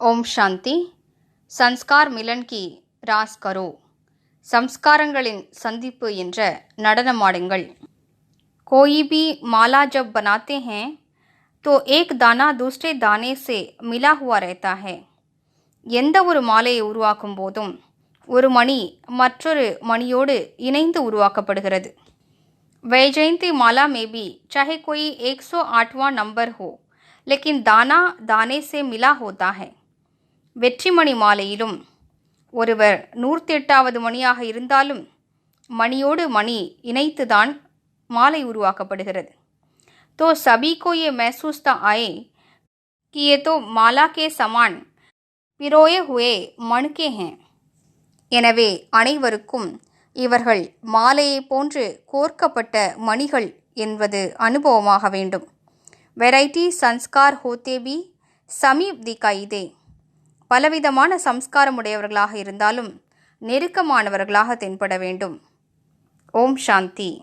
ஓம் சாந்தி sanskar Milan கி ராஸ் கரோ சம்ஸ்காரங்களின் சந்திப்பு என்ற நடனமாடுங்கள் कोई भी माला जब बनाते हैं तो एक दाना दूसरे दाने से मिला हुआ रहता है எந்த ஒரு மாலையை உருவாக்கும் போதும் ஒரு மணி மற்றொரு மணியோடு இணைந்து உருவாக்கப்படுகிறது वैजयंती माला में भी चाहे कोई 108वां नंबर हो लेकिन दाना दाने से मिला होता है வெற்றிமணி மாலையிலும் ஒருவர் நூற்றி எட்டாவது மணியாக இருந்தாலும் மணியோடு மணி இணைத்துதான் माले உருவாக்கப்படுகிறது तो सभी को ये महसूस तो आए कि ये तो माला के समान पिरोए हुए मणके हैं எனவே அனைவருக்கும் இவர்கள் மாலையை போன்று கோர்க்கப்பட்ட மணிகள் என்பது அனுபவமாக வேண்டும் வெரைட்டி சன்ஸ்கார் ஹோத்தே பி சமீப் திகாயிதே பலவிதமான சம்ஸ்காரமுடையவர்களாக இருந்தாலும் நெருக்கமானவர்களாக தென்பட வேண்டும். ஓம் சாந்தி.